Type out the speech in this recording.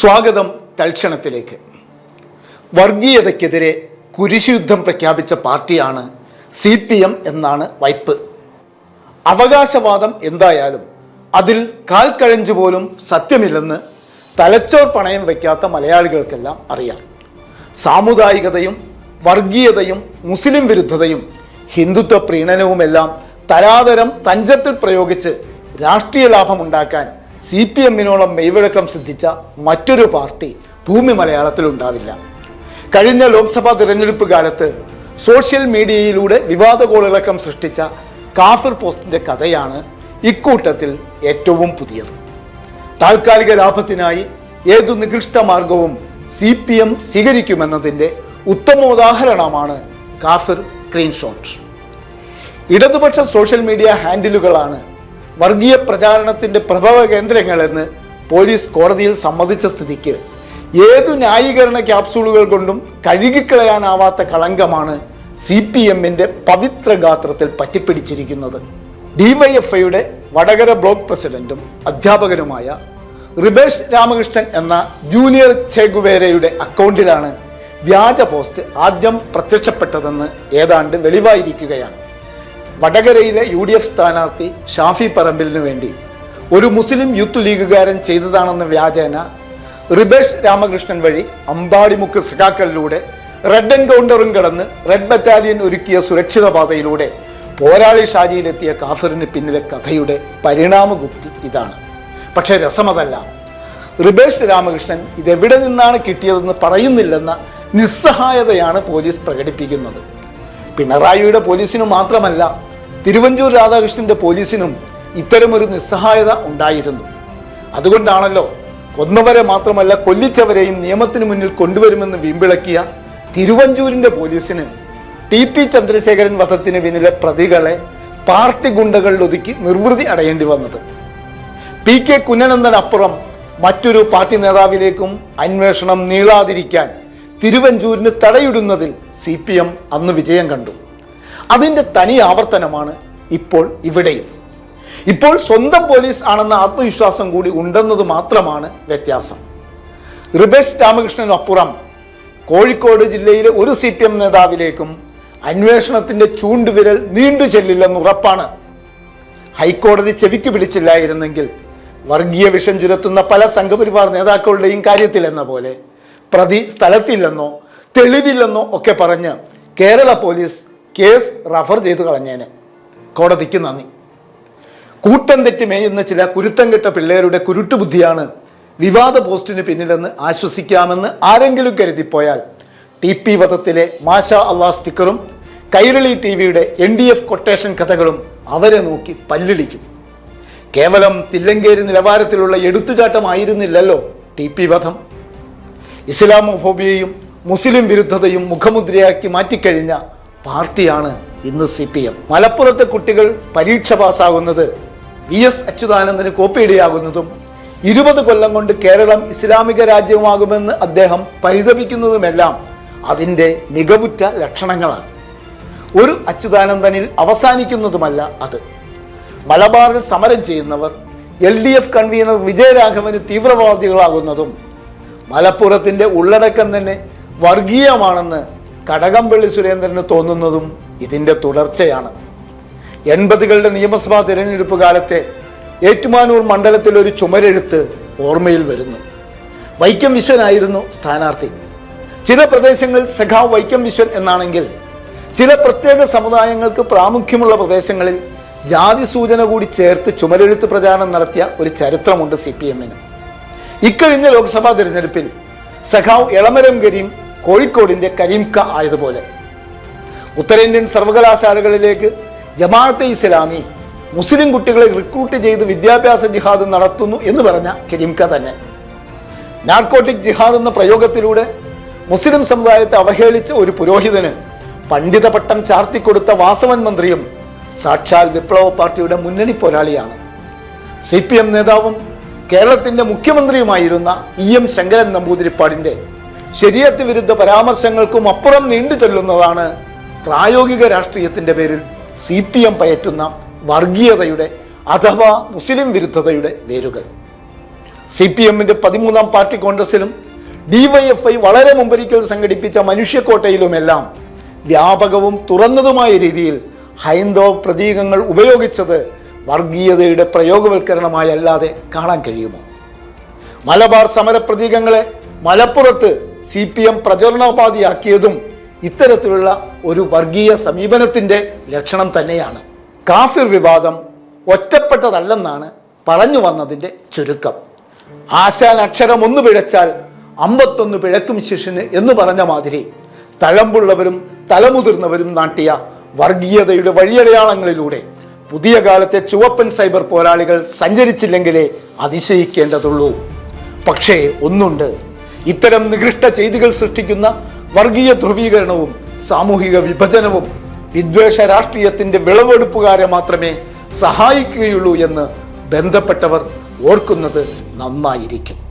സ്വാഗതം തൽക്ഷണത്തിലേക്ക്. വർഗീയതയ്ക്കെതിരെ കുരിശുയുദ്ധം പ്രഖ്യാപിച്ച പാർട്ടിയാണ് സി പി എം എന്നാണ് വൈപ്പ്. അവകാശവാദം എന്തായാലും അതിൽ കാൽ കഴിഞ്ഞു പോലും സത്യമില്ലെന്ന് തലച്ചോർ പണയം വയ്ക്കാത്ത മലയാളികൾക്കെല്ലാം അറിയാം. സാമുദായികതയും വർഗീയതയും മുസ്ലിം വിരുദ്ധതയും ഹിന്ദുത്വ പ്രീണനവുമെല്ലാം തരാതരം തഞ്ചത്തിൽ പ്രയോഗിച്ച് രാഷ്ട്രീയ ലാഭമുണ്ടാക്കാൻ സി പി എമ്മിനോളം മെയ്വഴക്കം സിദ്ധിച്ച മറ്റൊരു പാർട്ടി ഭൂമി മലയാളത്തിൽ ഉണ്ടാവില്ല. കഴിഞ്ഞ ലോക്സഭാ തിരഞ്ഞെടുപ്പ് കാലത്ത് സോഷ്യൽ മീഡിയയിലൂടെ വിവാദ കോളിളക്കം സൃഷ്ടിച്ച കാഫിർ പോസ്റ്റിന്റെ കഥയാണ് ഇക്കൂട്ടത്തിൽ ഏറ്റവും പുതിയത്. താൽക്കാലിക ലാഭത്തിനായി ഏതു നികൃഷ്ട മാർഗവും സി പി എം സ്വീകരിക്കുമെന്നതിന്റെ ഉത്തമോദാഹരണമാണ് കാഫിർ സ്ക്രീൻഷോട്ട്. ഇടതുപക്ഷ സോഷ്യൽ മീഡിയ ഹാൻഡിലുകളാണ് വർഗീയ പ്രചാരണത്തിന്റെ പ്രഭവ കേന്ദ്രങ്ങളെന്ന് പോലീസ് കോടതിയിൽ സമ്മതിച്ച സ്ഥിതിക്ക് ഏതു ന്യായീകരണ ക്യാപ്സൂളുകൾ കൊണ്ടും കഴുകിക്കളയാനാവാത്ത കളങ്കമാണ് സി പി എമ്മിന്റെ പവിത്ര ഗാത്രത്തിൽ പറ്റിപ്പിടിച്ചിരിക്കുന്നത്. ഡിവൈഎഫ്ഐയുടെ വടകര ബ്ലോക്ക് പ്രസിഡന്റും അധ്യാപകനുമായ റിബേഷ് രാമകൃഷ്ണൻ എന്ന ജൂനിയർ ചെഗുവേരയുടെ അക്കൗണ്ടിലാണ് വ്യാജ പോസ്റ്റ് ആദ്യം പ്രത്യക്ഷപ്പെട്ടതെന്ന് ഏതാണ്ട് വെളിവായിരിക്കുകയാണ്. വടകരയിലെ യു ഡി എഫ് സ്ഥാനാർത്ഥി ഷാഫി പറമ്പിലിനു വേണ്ടി ഒരു മുസ്ലിം യൂത്ത് ലീഗുകാരൻ ചെയ്തതാണെന്ന വ്യാജേന റിബേഷ് രാമകൃഷ്ണൻ വഴി അമ്പാടിമുക്ക് സഖാക്കളിലൂടെ റെഡ് എൻകൗണ്ടറും കടന്ന് റെഡ് ബറ്റാലിയൻ ഒരുക്കിയ സുരക്ഷിത പാതയിലൂടെ പോരാളി ഷാജിയിലെത്തിയ കാഫിറിന് പിന്നിലെ കഥയുടെ പരിണാമഗുപ്തി ഇതാണ്. പക്ഷേ രസമതല്ല. റിബേഷ് രാമകൃഷ്ണൻ ഇതെവിടെ നിന്നാണ് കിട്ടിയതെന്ന് പറയുന്നില്ലെന്ന നിസ്സഹായതയാണ് പോലീസ് പ്രകടിപ്പിക്കുന്നത്. പിണറായിയുടെ പോലീസിനു മാത്രമല്ല തിരുവഞ്ചൂർ രാധാകൃഷ്ണന്റെ പോലീസിനും ഇത്തരമൊരു നിസ്സഹായത ഉണ്ടായിരുന്നു. അതുകൊണ്ടാണല്ലോ കൊന്നവരെ മാത്രമല്ല കൊല്ലിച്ചവരെയും നിയമത്തിന് മുന്നിൽ കൊണ്ടുവരുമെന്ന് വീമ്പിളക്കിയ തിരുവഞ്ചൂരിന്റെ പോലീസിന് ടി പി ചന്ദ്രശേഖരൻ വധത്തിന് പിന്നിലെ പ്രതികളെ പാർട്ടി ഗുണ്ടകളിൽ ഒതുക്കി നിർവൃതി അടയേണ്ടി വന്നത്. പി കെ കുഞ്ഞനന്ദനപ്പുറം മറ്റൊരു പാർട്ടി നേതാവിലേക്കും അന്വേഷണം നീളാതിരിക്കാൻ തിരുവഞ്ചൂരിന് തടയിടുന്നതിൽ സി പി എം അന്ന് വിജയം കണ്ടു. അതിന്റെ തനി ആവർത്തനമാണ് ഇപ്പോൾ ഇവിടെയും. ഇപ്പോൾ സ്വന്തം പോലീസ് ആണെന്ന ആത്മവിശ്വാസം കൂടി ഉണ്ടെന്നത് മാത്രമാണ് വ്യത്യാസം. റിബേഷ് രാമകൃഷ്ണനപ്പുറം കോഴിക്കോട് ജില്ലയിലെ ഒരു സി പി എം നേതാവിലേക്കും അന്വേഷണത്തിന്റെ ചൂണ്ടുവിരൽ നീണ്ടു ചെല്ലില്ലെന്ന് ഉറപ്പാണ്. ഹൈക്കോടതി ചെവിക്ക് പിടിച്ചില്ലായിരുന്നെങ്കിൽ വർഗീയ വിഷം ചുരത്തുന്ന പല സംഘപരിവാർ നേതാക്കളുടെയും കാര്യത്തിൽ എന്ന പോലെ പ്രതി സ്ഥലത്തില്ലെന്നോ തെളിവില്ലെന്നോ ഒക്കെ പറഞ്ഞ് കേരള പോലീസ് കേസ് റഫർ ചെയ്തു കളഞ്ഞേനെ. കോടതിക്ക് നന്ദി. കൂട്ടം തെറ്റി മേയുന്ന ചില കുരുത്തം കെട്ട പിള്ളേരുടെ കുരുട്ടുബുദ്ധിയാണ് വിവാദ പോസ്റ്റിന് പിന്നിലെന്ന് ആശ്വസിക്കാമെന്ന് ആരെങ്കിലും കരുതിപ്പോയാൽ ടി പി വധത്തിലെ മാഷ അള്ളാഹ് സ്റ്റിക്കറും കൈരളി ടി വിയുടെ എൻ ഡി എഫ് കൊട്ടേഷൻ കഥകളും അവരെ നോക്കി പല്ലിളിക്കും. കേവലം തില്ലങ്കേരി നിലവാരത്തിലുള്ള എടുത്തുചാട്ടമായിരുന്നില്ലല്ലോ ടി പി വധം. ഇസ്ലാമോഫോബിയയും മുസ്ലിം വിരുദ്ധതയും മുഖമുദ്രയാക്കി മാറ്റിക്കഴിഞ്ഞ പാർട്ടിയാണ് ഇന്ന് സി പി എം. മലപ്പുറത്തെ കുട്ടികൾ പരീക്ഷ പാസ്സാകുന്നത് വി എസ് അച്യുതാനന്ദന് കോപ്പിയിടയാകുന്നതും ഇരുപത് കൊല്ലം കൊണ്ട് കേരളം ഇസ്ലാമിക രാജ്യമാകുമെന്ന് അദ്ദേഹം പരിതപിക്കുന്നതുമെല്ലാം അതിന്റെ മികവുറ്റ ലക്ഷണങ്ങളാണ്. ഒരു അച്യുതാനന്ദനിൽ അവസാനിക്കുന്നതുമല്ല അത്. മലബാറിൽ സമരം ചെയ്യുന്നവർ എൽ ഡി എഫ് കൺവീനർ വിജയരാഘവന് തീവ്രവാദികളാകുന്നതും മലപ്പുറത്തിന്റെ ഉള്ളടക്കം തന്നെ വർഗീയമാണെന്ന് കടകംപള്ളി സുരേന്ദ്രന് തോന്നുന്നതും ഇതിന്റെ തുടർച്ചയാണ്. എൺപതുകളുടെ നിയമസഭാ തിരഞ്ഞെടുപ്പ് കാലത്തെ ഏറ്റുമാനൂർ മണ്ഡലത്തിൽ ഒരു ചുമരെഴുത്ത് ഓർമ്മയിൽ വരുന്നു. വൈക്കം വിശ്വനായിരുന്നു സ്ഥാനാർത്ഥി. ചില പ്രദേശങ്ങളിൽ സഖാവ് വൈക്കം വിശ്വൻ എന്നാണെങ്കിൽ ചില പ്രത്യേക സമുദായങ്ങൾക്ക് പ്രാമുഖ്യമുള്ള പ്രദേശങ്ങളിൽ ജാതി സൂചന കൂടി ചേർത്ത് ചുമരെഴുത്ത് പ്രചാരണം നടത്തിയ ഒരു ചരിത്രമുണ്ട് സി പി എമ്മിന്. ഇക്കഴിഞ്ഞ ലോക്സഭാ തിരഞ്ഞെടുപ്പിൽ സഖാവ് എളമരം കരീം കോഴിക്കോടിന്റെ കരീംക ആയതുപോലെ. ഉത്തരേന്ത്യൻ സർവകലാശാലകളിലേക്ക് ജമാഅത്തെ ഇസ്ലാമി മുസ്ലിം കുട്ടികളെ റിക്രൂട്ട് ചെയ്ത് വിദ്യാഭ്യാസ ജിഹാദ് നടത്തുന്നു എന്ന് പറഞ്ഞ കരീംക തന്നെ. നാർക്കോട്ടിക് ജിഹാദ് എന്ന പ്രയോഗത്തിലൂടെ മുസ്ലിം സമുദായത്തെ അവഹേളിച്ച ഒരു പുരോഹിതന് പണ്ഡിത പട്ടം ചാർത്തിക്കൊടുത്ത വാസവൻ മന്ത്രിയും സാക്ഷാൽ വിപ്ലവ പാർട്ടിയുടെ മുന്നണി പോരാളിയാണ്. സി പി എം നേതാവും കേരളത്തിന്റെ മുഖ്യമന്ത്രിയുമായിരുന്ന ഇ എം ശങ്കരൻ നമ്പൂതിരിപ്പാടിന്റെ ശരീരത്ത് വിരുദ്ധ പരാമർശങ്ങൾക്കും അപ്പുറം നീണ്ടു ചെല്ലുന്നതാണ് പ്രായോഗിക രാഷ്ട്രീയത്തിന്റെ പേരിൽ സി പി എം പയറ്റുന്ന വർഗീയതയുടെ അഥവാ മുസ്ലിം വിരുദ്ധതയുടെ വേരുകൾ. സി പി എമ്മിന്റെ പതിമൂന്നാം പാർട്ടി കോൺഗ്രസിലും ഡിവൈഎഫ്ഐ വളരെ മുമ്പൊരിക്കൽ സംഘടിപ്പിച്ച മനുഷ്യക്കോട്ടയിലുമെല്ലാം വ്യാപകവും തുറന്നതുമായ രീതിയിൽ ഹൈന്ദവ പ്രതീകങ്ങൾ ഉപയോഗിച്ചത് വർഗീയതയുടെ പ്രയോഗവൽക്കരണമായി അല്ലാതെ കാണാൻ കഴിയുമോ? മലബാർ സമര പ്രതീകങ്ങളെ മലപ്പുറത്ത് സി പി എം പ്രചോദനോപാധിയാക്കിയതും ഇത്തരത്തിലുള്ള ഒരു വർഗീയ സമീപനത്തിന്റെ ലക്ഷണം തന്നെയാണ്. കാഫിർ വിവാദം ഒറ്റപ്പെട്ടതല്ലെന്നാണ് പറഞ്ഞു വന്നതിന്റെ ചുരുക്കം. ആശാൻ അക്ഷരം ഒന്ന് പിഴച്ചാൽ അമ്പത്തൊന്ന് പിഴക്കും ശിഷ്യന് എന്ന് പറഞ്ഞ മാതിരി തഴമ്പുള്ളവരും തലമുതിർന്നവരും നാട്ടിയ വർഗീയതയുടെ വഴിയടയാളങ്ങളിലൂടെ പുതിയ കാലത്തെ ചുവപ്പൻ സൈബർ പോരാളികൾ സഞ്ചരിച്ചില്ലെങ്കിലേ അതിശയിക്കേണ്ടതുള്ളൂ. പക്ഷേ ഒന്നുണ്ട്. ഇത്തരം നികൃഷ്ട ചെയ്തികൾ സൃഷ്ടിക്കുന്ന വർഗീയ ധ്രുവീകരണവും സാമൂഹിക വിഭജനവും വിദ്വേഷ രാഷ്ട്രീയത്തിന്റെ വിളവെടുപ്പുകാരെ മാത്രമേ സഹായിക്കുകയുള്ളൂ എന്ന് ബന്ധപ്പെട്ടവർ ഓർക്കുന്നത് നന്നായിരിക്കും.